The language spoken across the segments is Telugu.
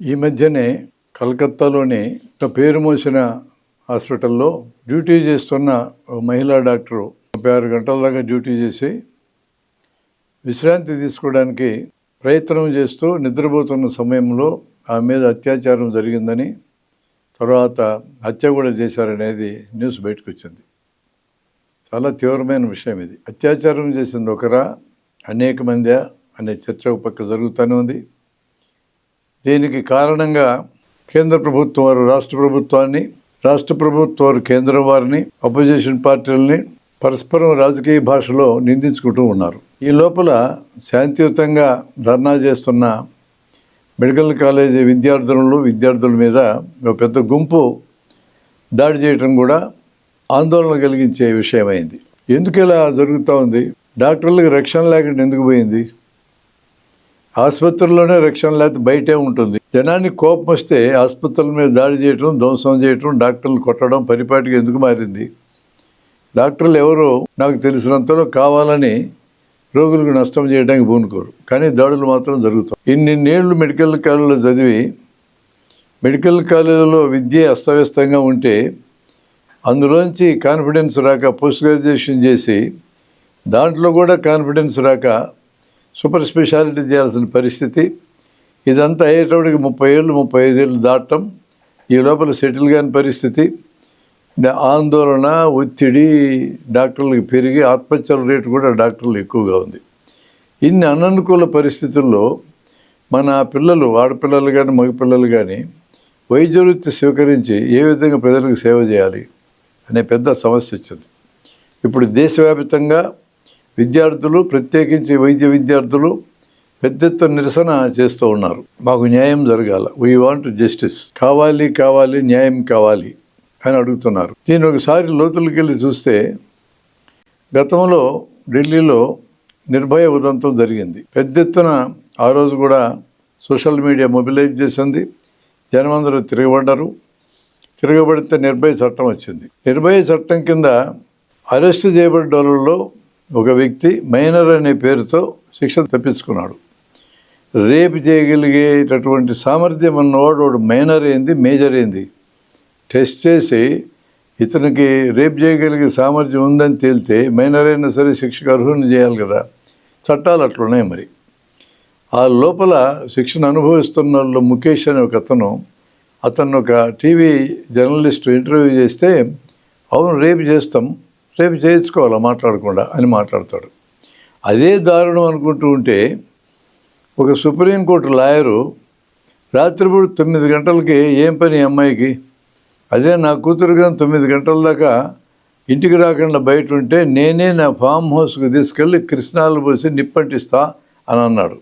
ఈ మధ్యనే కలకత్తాలోని పేరు మోసిన హాస్పిటల్లో డ్యూటీ చేస్తున్న మహిళా డాక్టరు ముప్పై ఆరు గంటల దాకా డ్యూటీ చేసి విశ్రాంతి తీసుకోవడానికి ప్రయత్నం చేస్తూ నిద్రపోతున్న సమయంలో ఆమె మీద అత్యాచారం జరిగిందని తర్వాత హత్య కూడా చేశారనేది న్యూస్ బయటకు వచ్చింది. చాలా తీవ్రమైన విషయం ఇది. అత్యాచారం చేసింది ఒకరా అనేక మంది అనే చర్చ ఒక పక్క జరుగుతూనే ఉంది. దీనికి కారణంగా కేంద్ర ప్రభుత్వం వారు రాష్ట్ర ప్రభుత్వాన్ని రాష్ట్ర ప్రభుత్వం వారు కేంద్రం వారిని అపోజిషన్ పార్టీలని పరస్పరం రాజకీయ భాషలో నిందించుకుంటూ ఉన్నారు. ఈ లోపల శాంతియుతంగా ధర్నా చేస్తున్న మెడికల్ కాలేజీ విద్యార్థులు విద్యార్థుల మీద ఒక పెద్ద గుంపు దాడి చేయటం కూడా ఆందోళన కలిగించే విషయమైంది. ఎందుకు ఇలా జరుగుతూ ఉంది? డాక్టర్లకు రక్షణ లేకుండా ఎందుకు పోయింది? ఆసుపత్రుల్లోనే రక్షణ లేకపోతే బయటే ఉంటుంది. జనానికి కోపం వస్తే ఆసుపత్రుల మీద దాడి చేయటం ధ్వంసం చేయటం డాక్టర్లు కొట్టడం పరిపాటికి ఎందుకు మారింది? డాక్టర్లు ఎవరో నాకు తెలిసినంతలో కావాలని రోగులకు నష్టం చేయడానికి పూనుకోరు. కానీ దాడులు మాత్రం జరుగుతాయి. ఇన్నిన్నేళ్ళు మెడికల్ కాలేజీలో చదివి మెడికల్ కాలేజీలో విద్య అస్తవ్యస్తంగా ఉంటే అందులోంచి కాన్ఫిడెన్స్ రాక పోస్ట్ గ్రాడ్యుయేషన్ చేసి దాంట్లో కూడా కాన్ఫిడెన్స్ రాక సూపర్ స్పెషాలిటీ చేయాల్సిన పరిస్థితి. ఇదంతా అయ్యేటప్పటికి ముప్పై ఏళ్ళు ముప్పై ఐదేళ్ళు దాటం. ఈ లోపల సెటిల్ కాని పరిస్థితి. ఆందోళన ఒత్తిడి డాక్టర్లకు పెరిగి ఆత్మహత్యల రేటు కూడా డాక్టర్లు ఎక్కువగా ఉంది. ఇన్ని అననుకూల పరిస్థితుల్లో మన పిల్లలు ఆడపిల్లలు కానీ మగపిల్లలు కానీ వైద్య వృత్తి స్వీకరించి ఏ విధంగా ప్రజలకు సేవ చేయాలి అనే పెద్ద సమస్య వచ్చింది. ఇప్పుడు దేశవ్యాప్తంగా విద్యార్థులు ప్రత్యేకించి వైద్య విద్యార్థులు పెద్ద ఎత్తున నిరసన చేస్తూ ఉన్నారు. మాకు న్యాయం జరగాల. వీ వాంట్ జస్టిస్ కావాలి కావాలి న్యాయం కావాలి అని అడుగుతున్నారు. దీని ఒకసారి లోతులకి వెళ్ళి చూస్తే గతంలో ఢిల్లీలో నిర్భయ ఉదంతం జరిగింది. పెద్ద ఎత్తున ఆ రోజు కూడా సోషల్ మీడియా మొబిలైజ్ చేసింది. జనమందరూ తిరగబడ్డారు. తిరగబడితే నిర్భయ చట్టం వచ్చింది. నిర్భయ చట్టం కింద అరెస్ట్ చేయబడ్డ వాళ్ళలో ఒక వ్యక్తి మైనర్ అనే పేరుతో శిక్ష తప్పించుకున్నాడు. రేపు చేయగలిగేటటువంటి సామర్థ్యం అన్నవాడు వాడు మైనర్ ఏంది మేజర్ ఏంది? టెస్ట్ చేసి ఇతనికి రేపు చేయగలిగే సామర్థ్యం ఉందని తేలితే మైనర్ అయినా సరే శిక్షకు అర్హుని చేయాలి కదా. చట్టాలు అట్లున్నాయి మరి. ఆ లోపల శిక్షణ అనుభవిస్తున్న వాళ్ళు ముఖేష్ అనే ఒక అతను అతను ఒక టీవీ జర్నలిస్ట్ ఇంటర్వ్యూ చేస్తే అవును రేపు చేస్తాం రేపు చేయించుకోవాలా? మాట్లాడకుండా అని మాట్లాడతాడు. అదే దారుణం అనుకుంటూ ఉంటే ఒక సుప్రీంకోర్టు లాయరు రాత్రిపూట తొమ్మిది గంటలకి ఏం పని అమ్మాయికి? అదే నా కూతురు కానీ తొమ్మిది గంటల దాకా ఇంటికి రాకుండా బయట ఉంటే నేనే నా ఫామ్ హౌస్కి తీసుకెళ్ళి కృష్ణాలు పోసి నిప్పంటిస్తా అని అన్నాడు.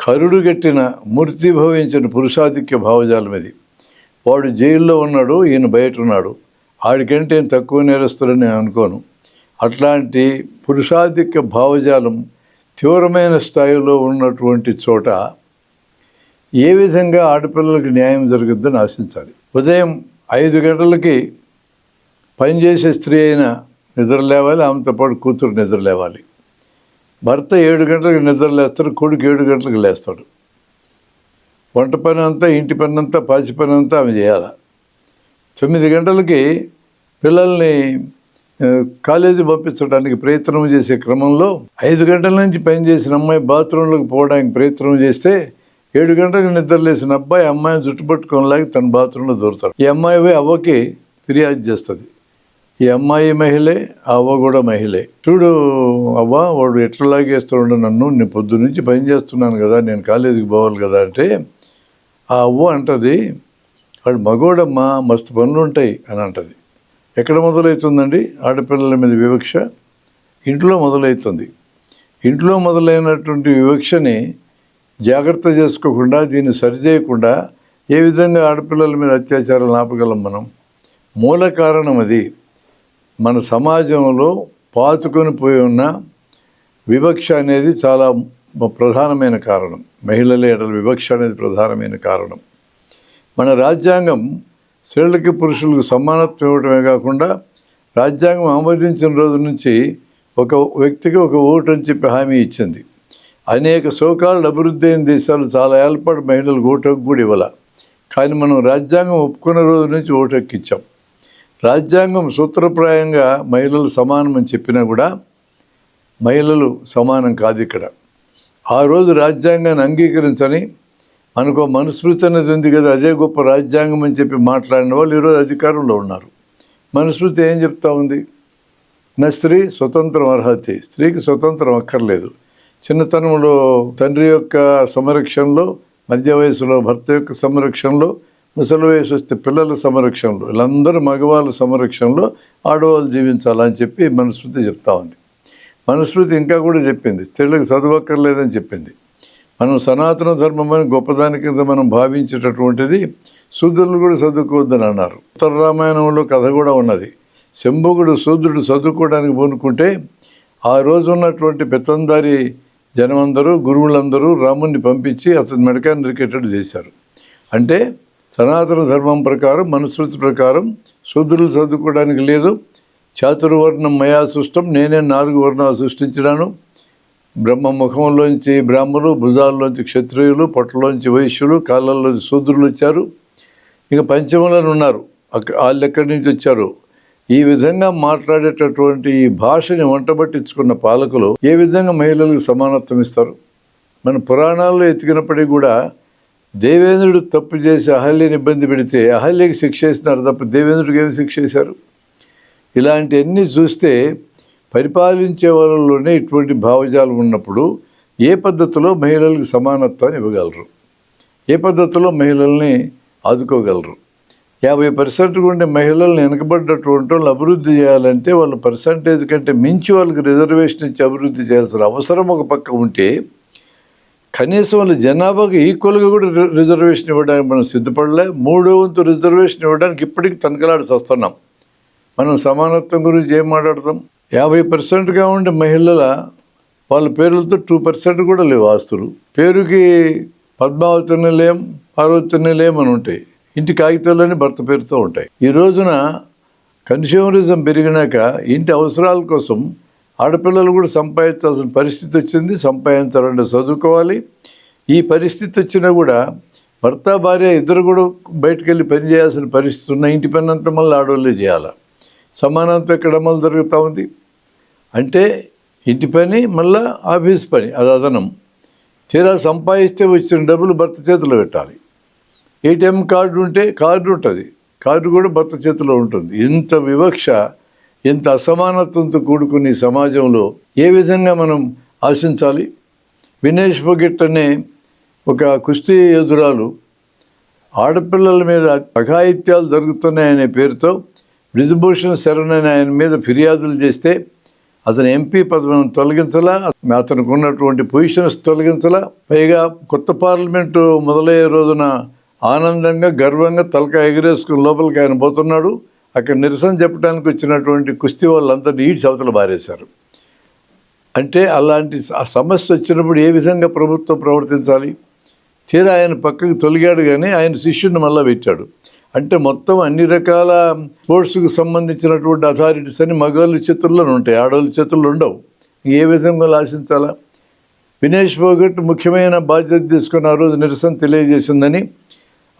కరుడు గట్టిన మూర్తి భవించిన పురుషాధిక్య భావజాలం ఇది. వాడు జైల్లో ఉన్నాడు ఈయన బయట ఉన్నాడు. ఆడికంటే నేను తక్కువ నేరస్తులని నేను అనుకోను. అట్లాంటి పురుషాధిక్య భావజాలం తీవ్రమైన స్థాయిలో ఉన్నటువంటి చోట ఏ విధంగా ఆడపిల్లలకు న్యాయం జరుగుద్దని ఆశించాలి. ఉదయం ఐదు గంటలకి పనిచేసే స్త్రీ అయినా నిద్ర లేవాలి ఆమెతో పాటు కూతురు నిద్ర లేవాలి. భర్త ఏడు గంటలకు నిద్ర లేస్తాడు కొడుకు ఏడు గంటలకు లేస్తాడు. వంట పని అంతా ఇంటి పని అంతా పాచి పని అంతా ఆమె చేయాలి? తొమ్మిది గంటలకి పిల్లల్ని కాలేజీ పంపించడానికి ప్రయత్నం చేసే క్రమంలో ఐదు గంటల నుంచి పని చేసిన అమ్మాయి బాత్రూంలోకి పోవడానికి ప్రయత్నం చేస్తే ఏడు గంటలకు నిద్రలేసిన అబ్బాయి అమ్మాయిని జుట్టుపట్టుకోనిలాగి తన బాత్రూంలో దూరుతాడు ఈ అమ్మాయి పోయి అవ్వకి ఫిర్యాదు చేస్తుంది. ఈ అమ్మాయి మహిళే ఆ అవ్వ కూడా మహిళే. చూడు అవ్వ వాడు ఎట్లా లాగేస్తుండ నన్ను నేను పొద్దు నుంచి పని చేస్తున్నాను కదా నేను కాలేజీకి పోవాలి కదా అంటే ఆ అవ్వ అంటది వాడు మగోడమ్మ మస్తు పనులు ఉంటాయి అని అంటది. ఎక్కడ మొదలవుతుందండి? ఆడపిల్లల మీద వివక్ష? ఇంట్లో మొదలవుతుంది. ఇంట్లో మొదలైనటువంటి వివక్షని జాగ్రత్త చేసుకోకుండా దీన్ని సరిచేయకుండా ఏ విధంగా ఆడపిల్లల మీద అత్యాచారాలు ఆపగలం మనం? మూల కారణం అది. మన సమాజంలో పాతుకొని పోయి ఉన్న వివక్ష అనేది చాలా ప్రధానమైన కారణం. మహిళల ఎడల వివక్ష అనేది ప్రధానమైన కారణం. మన రాజ్యాంగం స్త్రీలకి పురుషులకు సమానత్వం ఇవ్వడమే కాకుండా రాజ్యాంగం ఆమోదించిన రోజు నుంచి ఒక వ్యక్తికి ఒక ఓటు అని చెప్పి హామీ ఇచ్చింది. అనేక సోకాళ్ళు అభివృద్ధి అయిన దేశాలు చాలా ఏళ్ళపాటు మహిళలకు ఓటు కూడా ఇవ్వాల. కానీ మనం రాజ్యాంగం ఒప్పుకున్న రోజు నుంచి ఓటు ఇచ్చాం. రాజ్యాంగం సూత్రప్రాయంగా మహిళలు సమానమని చెప్పినా కూడా మహిళలు సమానం కాదు ఇక్కడ. ఆ రోజు రాజ్యాంగాన్ని అంగీకరించని మనకు మనుస్మృతి అనేది ఉంది కదా అదే గొప్ప రాజ్యాంగం అని చెప్పి మాట్లాడిన వాళ్ళు ఈరోజు అధికారంలో ఉన్నారు. మనుస్మృతి ఏం చెప్తా ఉంది? నా స్త్రీ స్వతంత్రం అర్హతి స్త్రీకి స్వతంత్రం అక్కర్లేదు. చిన్నతనంలో తండ్రి యొక్క సంరక్షణలో మధ్య వయసులో భర్త యొక్క సంరక్షణలో ముసలి వయసు వస్తే పిల్లల సంరక్షణలో వీళ్ళందరూ మగవాళ్ళ సంరక్షణలో ఆడవాళ్ళు జీవించాలని చెప్పి మనుస్మృతి చెప్తా ఉంది. మనుస్మృతి ఇంకా కూడా చెప్పింది స్త్రీలకు చదువక్కర్లేదని చెప్పింది. మనం సనాతన ధర్మం అని గొప్పదాని కింద మనం భావించేటటువంటిది శూద్రులు కూడా చదువుకోవద్దని అన్నారు. ఉత్తర రామాయణంలో కథ కూడా ఉన్నది. శంభుగుడు శూద్రుడు చదువుకోవడానికి పూనుకుంటే ఆ రోజు ఉన్నటువంటి పెత్తందారి జనమందరూ గురువులందరూ రాముణ్ణి పంపించి అతని మెడకాన్ని నరికేటట్టు చేశారు. అంటే సనాతన ధర్మం ప్రకారం మనుస్మృతి ప్రకారం శూద్రులు చదువుకోవడానికి లేదు. చాతుర్వర్ణం మయా సృష్టం నేనే నాలుగు వర్ణాలు సృష్టించినాను. బ్రహ్మ ముఖంలోంచి బ్రాహ్మణులు భుజాల్లోంచి క్షత్రియులు పొట్టలోంచి వైశ్యులు కాళ్ళల్లోంచి శూద్రులు వచ్చారు. ఇక పంచములను ఉన్నారు. అక్క వాళ్ళు ఎక్కడి నుంచి వచ్చారు? ఈ విధంగా మాట్లాడేటటువంటి ఈ భాషని వంటబట్టించుకున్న పాలకులు ఏ విధంగా మహిళలకు సమానత్వం ఇస్తారు? మన పురాణాల్లో ఎతికినప్పటికీ కూడా దేవేంద్రుడు తప్పు చేసి అహల్యని ఇబ్బంది పెడితే అహల్యకి శిక్ష వేసినారు తప్ప దేవేంద్రుడికి ఏమి శిక్ష చేశారు ఇలాంటివన్నీ చూస్తే పరిపాలించే వాళ్ళలోనే ఇటువంటి భావజాలం ఉన్నప్పుడు ఏ పద్ధతిలో మహిళలకు సమానత్వాన్ని ఇవ్వగలరు? ఏ పద్ధతిలో మహిళల్ని ఆదుకోగలరు? యాభై పర్సెంట్ ఉండే మహిళల్ని వెనకబడ్డటువంటి వాళ్ళు అభివృద్ధి చేయాలంటే వాళ్ళ పర్సంటేజ్ కంటే మించి వాళ్ళకి రిజర్వేషన్ ఇచ్చి అభివృద్ధి చేయాల్సిన అవసరం ఒక పక్క ఉంటే కనీసం వాళ్ళ జనాభాకి ఈక్వల్గా కూడా రి- రిజర్వేషన్ ఇవ్వడానికి మనం సిద్ధపడలే. మూడో వంతు రిజర్వేషన్ ఇవ్వడానికి ఇప్పటికీ తనకలాడి వస్తున్నాం మనం సమానత్వం గురించి ఏం మాట్లాడతాం? యాభై పర్సెంట్గా ఉండే మహిళల వాళ్ళ పేర్లతో టూ పర్సెంట్ కూడా లేవు ఆస్తులు. పేరుకి పద్మావతి నిలయం పార్వతి నిలయం అని ఉంటాయి. ఇంటి కాగితాలన్నీ భర్త పేరుతో ఉంటాయి. ఈ రోజున కన్స్యూమరిజం పెరిగినాక ఇంటి అవసరాల కోసం ఆడపిల్లలు కూడా సంపాదించాల్సిన పరిస్థితి వచ్చింది. సంపాదించాలంటే చదువుకోవాలి. ఈ పరిస్థితి వచ్చినా కూడా భర్త భార్య ఇద్దరు కూడా బయటకు వెళ్ళి పని చేయాల్సిన పరిస్థితి ఉన్న ఇంటి పని అంతా మళ్ళీ ఆడవాళ్ళే చేయాలి? సమానత్వం ఎక్కడ అమలు జరుగుతూ ఉంది. అంటే ఇంటి పని మళ్ళా ఆఫీస్ పని అది అదనం. తీరా సంపాదిస్తే వచ్చిన డబ్బులు భర్త చేతిలో పెట్టాలి. ఏటీఎం కార్డు ఉంటే కార్డు ఉంటుంది. కార్డు కూడా భర్త చేతిలో ఉంటుంది. ఇంత వివక్ష ఇంత అసమానత్వంతో కూడుకుని సమాజంలో ఏ విధంగా మనం ఆశించాలి? వినేష్ ఫొగెట్ అనే ఒక కుస్తీ ఎదురాలు ఆడపిల్లల మీద అఘాయిత్యాలు జరుగుతున్నాయనే పేరుతో బ్రిజభూషణ్ శరణ్ అని ఆయన మీద ఫిర్యాదులు చేస్తే అతను ఎంపీ పదవిని తొలగించలా అతనికి ఉన్నటువంటి పొజిషన్స్ తొలగించలా. పైగా కొత్త పార్లమెంటు మొదలయ్యే రోజున ఆనందంగా గర్వంగా తలక ఎగిరేసుకుని లోపలికి ఆయన పోతున్నాడు. అక్కడ నిరసన చెప్పడానికి వచ్చినటువంటి కుస్తీ వాళ్ళందరినీ ఈడ్చి అవతల బారేశారు. అంటే అలాంటి ఆ సమస్య వచ్చినప్పుడు ఏ విధంగా ప్రభుత్వం ప్రవర్తించాలి? తీరా ఆయన పక్కకు తొలిగాడు కానీ ఆయన శిష్యుడిని మళ్ళీ పెట్టాడు. అంటే మొత్తం అన్ని రకాల స్పోర్ట్స్కి సంబంధించినటువంటి అథారిటీస్ అని మగవాళ్ళ చేతుల్లోనే ఉంటాయి ఆడవాళ్ళ చేతుల్లో ఉండవు. ఏ విధంగా ఆశించాలా? వినేష్ ఫోగట్ ముఖ్యమైన బాధ్యత తీసుకున్న ఆ రోజు నిరసన తెలియజేసిందని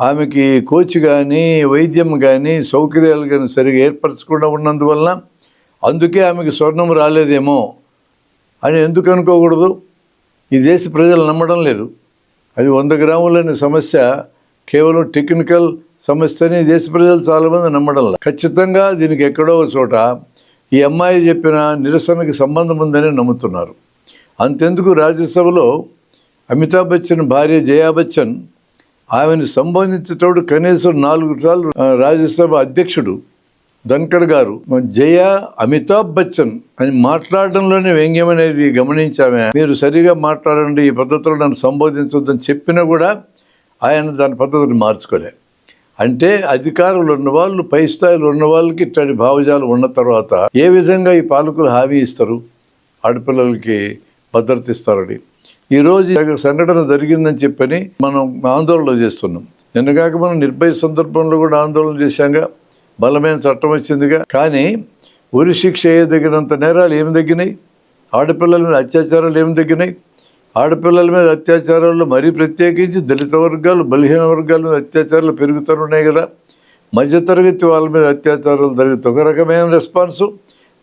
ఆమెకి కోచ్ కానీ వైద్యం కానీ సౌకర్యాలు కానీ సరిగా ఏర్పరచకుండా ఉన్నందువలన అందుకే ఆమెకి స్వర్ణం రాలేదేమో అని ఎందుకు అనుకోకూడదు? ఈ దేశ ప్రజలు నమ్మడం లేదు. అది వంద గ్రాములనే సమస్య కేవలం టెక్నికల్ సమస్యని దేశ ప్రజలు చాలామంది నమ్మడం లేదు ఖచ్చితంగా దీనికి ఎక్కడో చోట ఈ అమ్మాయి చెప్పిన నిరసనకి సంబంధం ఉందని నమ్ముతున్నారు. అంతెందుకు రాజ్యసభలో అమితాబ్ బచ్చన్ భార్య జయా బచ్చన్ ఆమెను సంబోధించేటప్పుడు కనీసం నాలుగు సార్లు రాజ్యసభ అధ్యక్షుడు ధన్కర్ గారు. జయ అమితాబ్ బచ్చన్ అని మాట్లాడడంలోనే వ్యంగ్యం అనేది గమనించామే. మీరు సరిగా మాట్లాడండి ఈ పద్ధతిలో నన్ను సంబోధించొద్దని చెప్పినా కూడా ఆయన దాని పద్ధతిని మార్చుకోలే. అంటే అధికారులు ఉన్న వాళ్ళు పై స్థాయిలో ఉన్న వాళ్ళకి ఇట్లాంటి భావజాలు ఉన్న తర్వాత ఏ విధంగా ఈ పాలకులు హామీ ఇస్తారు? ఆడపిల్లలకి భద్రత ఇస్తారని. ఈరోజు సంఘటన జరిగిందని చెప్పని మనం ఆందోళన చేస్తున్నాం. నిన్నగాక మనం నిర్భయ సందర్భంలో కూడా ఆందోళన చేశాంగా. బలమైన చట్టం వచ్చిందిగా. కానీ ఉరి శిక్ష ఏ తగినంత నేరాలు ఏమి తగ్గినాయి? ఆడపిల్లల మీద అత్యాచారాలు ఏమి తగ్గినాయి? ఆడపిల్లల మీద అత్యాచారాలు మరీ ప్రత్యేకించి దళిత వర్గాలు బలహీన వర్గాల మీద అత్యాచారాలు పెరుగుతూనే కదా. మధ్యతరగతి వాళ్ళ మీద అత్యాచారాలు జరిగితే ఒక రకమైన రెస్పాన్సు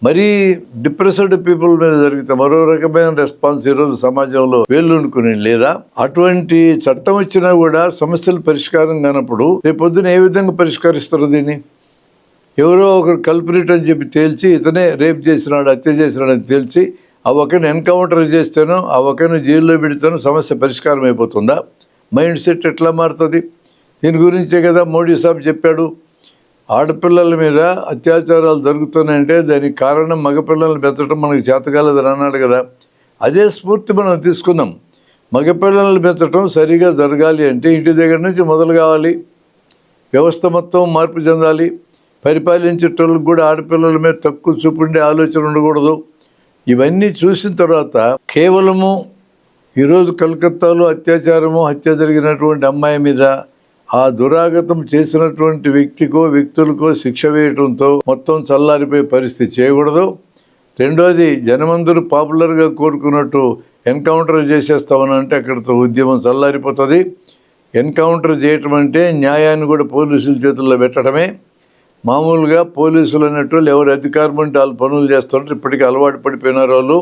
మరీ డిప్రెస్డ్ పీపుల్ మీద జరిగితే మరో రకమైన రెస్పాన్స్ ఈరోజు సమాజంలో వేళ్ళునుకుని లేదా? అటువంటి చట్టం వచ్చినా కూడా సమస్యలు పరిష్కారం కానప్పుడు రేపొద్దున ఏ విధంగా పరిష్కరిస్తారు దీన్ని? ఎవరో ఒకరు కల్పరేట్ అని చెప్పి తేల్చి ఇతనే రేప్ చేసినాడు హత్య చేసినాడని తేల్చి ఆ ఒకరిని ఎన్కౌంటర్ చేస్తేనో ఆ ఒకరిని జైల్లో పెడితేనో సమస్య పరిష్కారం అయిపోతుందా? మైండ్ సెట్ ఎట్లా మారుతుంది? దీని గురించే కదా మోడీ సాబ్ చెప్పాడు. ఆడపిల్లల మీద అత్యాచారాలు జరుగుతున్నాయంటే దానికి కారణం మగపిల్లల్ని పెంచడం మనకు చేతకాలేదని అన్నాడు కదా. అదే స్ఫూర్తి మనం తీసుకుందాం. మగపిల్లల్ని పెంచడం సరిగా జరగాలి అంటే ఇంటి దగ్గర నుంచి మొదలు కావాలి. వ్యవస్థ మొత్తం మార్పు చెందాలి. పరిపాలించేటోళ్ళకి కూడా ఆడపిల్లల మీద తక్కువ చూపుండే ఆలోచన ఉండకూడదు. ఇవన్నీ చూసిన తర్వాత కేవలము ఈరోజు కలకత్తాలో అత్యాచారము హత్య జరిగినటువంటి అమ్మాయి మీద ఆ దురాగతం చేసినటువంటి వ్యక్తికో వ్యక్తులకో శిక్ష వేయడంతో మొత్తం చల్లారిపోయే పరిస్థితి చేయకూడదు. రెండోది జనమందరూ పాపులర్గా కోరుకున్నట్టు ఎన్కౌంటర్ చేసేస్తామనంటే అక్కడితో ఉద్యమం చల్లారిపోతుంది. ఎన్కౌంటర్ చేయటం అంటే న్యాయాన్ని కూడా పోలీసుల చేతుల్లో పెట్టడమే. మామూలుగా పోలీసులు అనేటోళ్ళు ఎవరు అధికారం అంటే వాళ్ళు పనులు చేస్తుంటారు. ఇప్పటికీ అలవాటు పడిపోయినారు వాళ్ళు.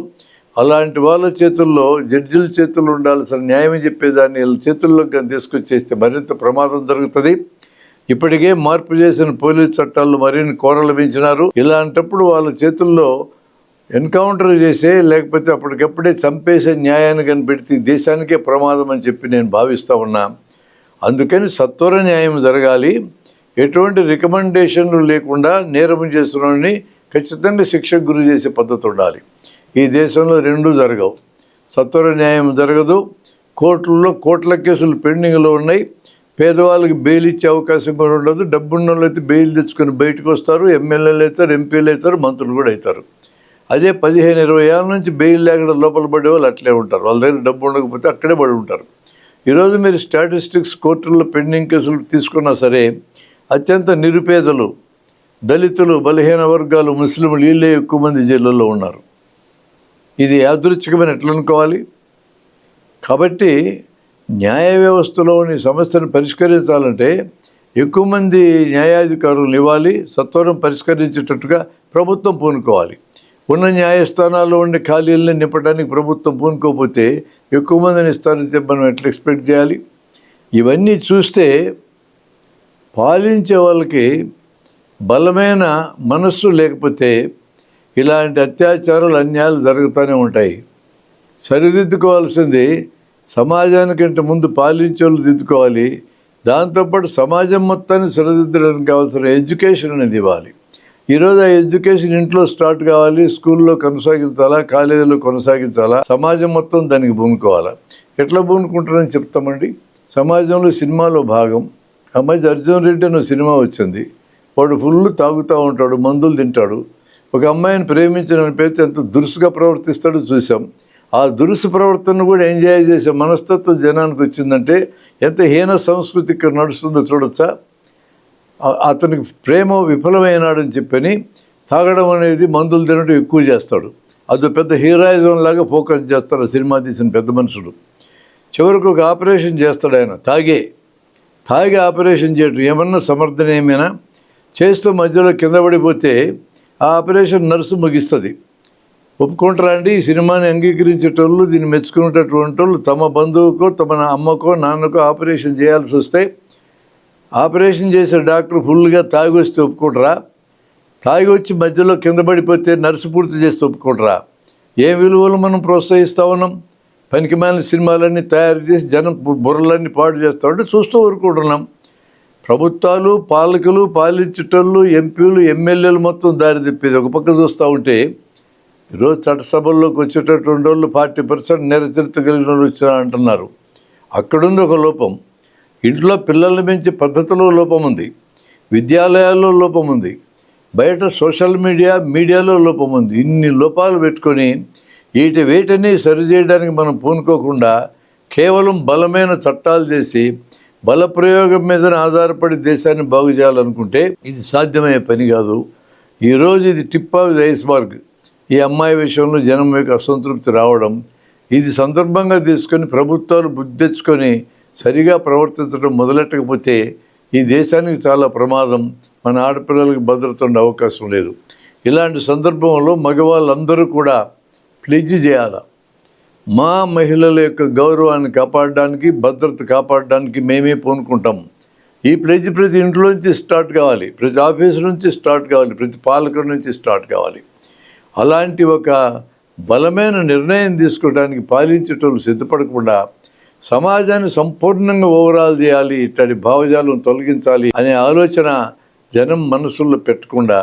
అలాంటి వాళ్ళ చేతుల్లో జడ్జిల చేతుల్లో ఉండాల్సిన న్యాయం చెప్పేదాన్ని వీళ్ళ చేతుల్లోకి తీసుకొచ్చేస్తే మరింత ప్రమాదం జరుగుతుంది. ఇప్పటికే మార్పు చేసిన పోలీస్ చట్టాలు మరిన్ని కోరలు పెంచినారు ఇలాంటప్పుడు వాళ్ళ చేతుల్లో ఎన్కౌంటర్ చేసే లేకపోతే అప్పటికప్పుడే చంపేసే న్యాయాన్ని కనిపెడితే దేశానికే ప్రమాదం అని చెప్పి నేను భావిస్తూ ఉన్నా. అందుకని సత్వర న్యాయం జరగాలి. ఎటువంటి రికమెండేషన్లు లేకుండా నేరం చేస్తున్నాడని ఖచ్చితంగా శిక్షకు గురి చేసే పద్ధతి ఉండాలి. ఈ దేశంలో రెండూ జరగవు. సత్వర న్యాయం జరగదు. కోర్టుల్లో కోట్ల కేసులు పెండింగ్లో ఉన్నాయి. పేదవాళ్ళకి బెయిల్ ఇచ్చే అవకాశం కూడా ఉండదు. డబ్బున్న వాళ్ళు అయితే బెయిల్ తెచ్చుకొని బయటకు వస్తారు. ఎమ్మెల్యేలు అవుతారు ఎంపీలు అవుతారు మంత్రులు కూడా అవుతారు. అదే పదిహేను ఇరవై ఏళ్ళ నుంచి బెయిల్ లేకుండా లోపల పడే వాళ్ళు అట్లే ఉంటారు. వాళ్ళ దగ్గర డబ్బు ఉండకపోతే అక్కడే పడి ఉంటారు. ఈరోజు మీరు స్టాటిస్టిక్స్ కోర్టుల్లో పెండింగ్ కేసులు తీసుకున్నా సరే అత్యంత నిరుపేదలు దళితులు బలహీన వర్గాలు ముస్లింలు వీళ్ళే ఎక్కువ మంది జైళ్ళల్లో ఉన్నారు. ఇది యాదృచ్ఛికమైన ఎట్లనుకోవాలి కాబట్టి న్యాయ వ్యవస్థలోని సమస్యను పరిష్కరించాలంటే ఎక్కువ మంది న్యాయాధికారులు ఇవ్వాలి సత్వరం పరిష్కరించేటట్టుగా ప్రభుత్వం పూనుకోవాలి. ఉన్న న్యాయస్థానాల్లో ఉండే ఖాళీలను నింపడానికి ప్రభుత్వం పూనుకోకపోతే ఎక్కువ మందిని ఇస్తారని చెప్పి మనం ఎట్లా ఎక్స్పెక్ట్ చేయాలి? ఇవన్నీ చూస్తే పాలించే వాళ్ళకి బలమైన మనస్సు లేకపోతే ఇలాంటి అత్యాచారాలు అన్యాయాలు జరుగుతూనే ఉంటాయి. సరిదిద్దుకోవాల్సింది సమాజానికంటే ముందు పాలించే వాళ్ళు దిద్దుకోవాలి. దాంతోపాటు సమాజం మొత్తాన్ని సరిదిద్దడానికి కావాల్సిన ఎడ్యుకేషన్ అనేది ఇవ్వాలి. ఈరోజు ఆ ఎడ్యుకేషన్ ఇంట్లో స్టార్ట్ కావాలి స్కూల్లో కొనసాగించాలా కాలేజీలో కొనసాగించాలా సమాజం మొత్తం దానికి పూనుకోవాలా ఎట్లా పూనుకుంటారని చెప్తామండి? సమాజంలో సినిమాలో భాగం ఆ మధ్య అర్జున్ రెడ్డి అనే సినిమా వచ్చింది. వాడు ఫుల్ తాగుతూ ఉంటాడు మందులు తింటాడు. ఒక అమ్మాయిని ప్రేమించిన పేరుతో ఎంత దురుసుగా ప్రవర్తిస్తాడో చూసాం ఆ దురుసు ప్రవర్తన కూడా ఎంజాయ్ చేసే మనస్తత్వం జనానికి వచ్చిందంటే ఎంత హీన సంస్కృతి ఇక్కడ నడుస్తుందో చూడొచ్చా? అతనికి ప్రేమ విఫలమైనాడని చెప్పని తాగడం అనేది మందులు తినడం ఎక్కువ చేస్తాడు. అది పెద్ద హీరోయిజం లాగా ఫోకస్ చేస్తాడు సినిమా తీసిన పెద్ద మనుషులు చివరికి ఒక ఆపరేషన్ చేస్తాడు ఆయన తాగే. తాగి ఆపరేషన్ చేయటం ఏమన్నా సమర్థన ఏమైనా చేస్తూ మధ్యలో కింద పడిపోతే ఆ ఆపరేషన్ నర్సు ముగిస్తుంది. ఒప్పుకుంటారా అండి? ఈ సినిమాని అంగీకరించేటోళ్ళు దీన్ని మెచ్చుకునేటటువంటి వాళ్ళు తమ బంధువుకో తమ అమ్మకో నాన్నకో ఆపరేషన్ చేయాల్సి వస్తే ఆపరేషన్ చేసే డాక్టర్ ఫుల్గా తాగి వస్తే ఒప్పుకుంటారా? తాగి వచ్చి మధ్యలో కింద పడిపోతే నర్సు పూర్తి చేస్తే ఒప్పుకుంటారా? ఏ విలువలు మనం ప్రోత్సహిస్తూ ఉన్నాం? పనికిమాలిన సినిమాలన్నీ తయారు చేసి జనం బుర్రలన్నీ పాడు చేస్తామంటే చూస్తూ ఊరుకుంటున్నాం. ప్రభుత్వాలు పాలకులు పాలించేటోళ్ళు ఎంపీలు ఎమ్మెల్యేలు మొత్తం దారి తిప్పేది. ఒక పక్క చూస్తూ ఉంటే ఈరోజు చట్టసభల్లోకి వచ్చేటటువంటి వాళ్ళు ఫార్టీ పర్సెంట్ నిరచరిత కలిగిన వాళ్ళు వచ్చినా అంటున్నారు. అక్కడుంది ఒక లోపం. ఇంట్లో పిల్లల్ని పెంచే పద్ధతిలో లోపం ఉంది. విద్యాలయాల్లో లోపం ఉంది. బయట సోషల్ మీడియా మీడియాలో లోపం ఉంది. ఇన్ని లోపాలు పెట్టుకొని వీటి వేటిని సరిచేయడానికి మనం పూనుకోకుండా కేవలం బలమైన చట్టాలు చేసి బల ప్రయోగం మీద ఆధారపడి దేశాన్ని బాగు చేయాలనుకుంటే ఇది సాధ్యమయ్యే పని కాదు. ఈరోజు ఇది టిప్ ఆఫ్ ది ఐస్బర్గ్ ఈ అమ్మాయి విషయంలో జనం యొక్క అసంతృప్తి రావడం ఇది సందర్భంగా తీసుకొని ప్రభుత్వాలు బుద్ధి తెచ్చుకొని సరిగా ప్రవర్తించడం మొదలెట్టకపోతే ఈ దేశానికి చాలా ప్రమాదం. మన ఆడపిల్లలకు భద్రత ఉండే అవకాశం లేదు. ఇలాంటి సందర్భంలో మగవాళ్ళందరూ కూడా ప్లెజ్ చేయాలి? మా మహిళల యొక్క గౌరవాన్ని కాపాడడానికి భద్రత కాపాడడానికి మేమే పూనుకుంటాం. ఈ ప్లెజ్ ప్రతి ఇంట్లోంచి స్టార్ట్ కావాలి. ప్రతి ఆఫీసు నుంచి స్టార్ట్ కావాలి. ప్రతి పాలకుల నుంచి స్టార్ట్ కావాలి. అలాంటి ఒక బలమైన నిర్ణయం తీసుకోవడానికి పాలించేటోళ్ళు సిద్ధపడకుండా సమాజాన్ని సంపూర్ణంగా ఓవరాల్ చేయాలి ఇట్లాంటి భావజాలం తొలగించాలి అనే ఆలోచన జనం మనసుల్లో పెట్టకుండా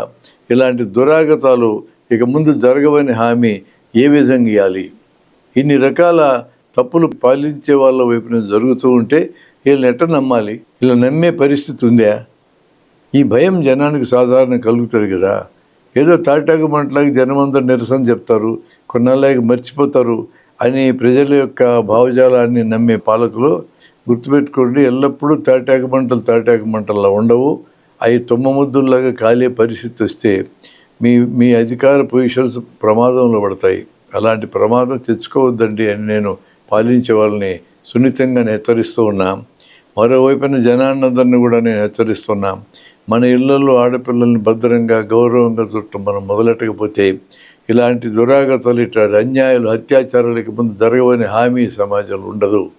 ఇలాంటి దురాగతాలు ఇక ముందు జరగవని హామీ ఏ విధంగా ఇవ్వాలి ఇన్ని రకాల తప్పులు పాలించే వాళ్ళ వైపున జరుగుతూ ఉంటే వీళ్ళని ఎట్ట నమ్మాలి? ఇలా నమ్మే పరిస్థితి ఉందా? ఈ భయం జనానికి సాధారణ కలుగుతుంది కదా. ఏదో తాటాకు మంటలాగా జనమంతా నిరసన చెప్తారు కొన్నాళ్ళకి మర్చిపోతారు అని ప్రజల యొక్క భావజాలాన్ని నమ్మే పాలకులు గుర్తుపెట్టుకోండి ఎల్లప్పుడూ తాటాకు మంటలు తాటాకు మంటల్లో ఉండవు. అవి తుమ్మ ముద్దుల్లాగా కాలే పరిస్థితి వస్తే మీ మీ అధికార పొజిషన్స్ ప్రమాదంలో పడతాయి. అలాంటి ప్రమాదం తెచ్చుకోవద్దండి అని నేను పాలించే వాళ్ళని సున్నితంగా నేను హెచ్చరిస్తూ ఉన్నా. మరోవైపున జనాన్నందరినీ కూడా నేను హెచ్చరిస్తున్నా మన ఇళ్ళలో ఆడపిల్లల్ని భద్రంగా గౌరవంగా చుట్టం మనం మొదలెట్టకపోతే ఇలాంటి దురాగతలు ఇట్లాంటి అన్యాయాలు అత్యాచారాలకి ముందు జరగవని హామీ సమాజంలో ఉండదు.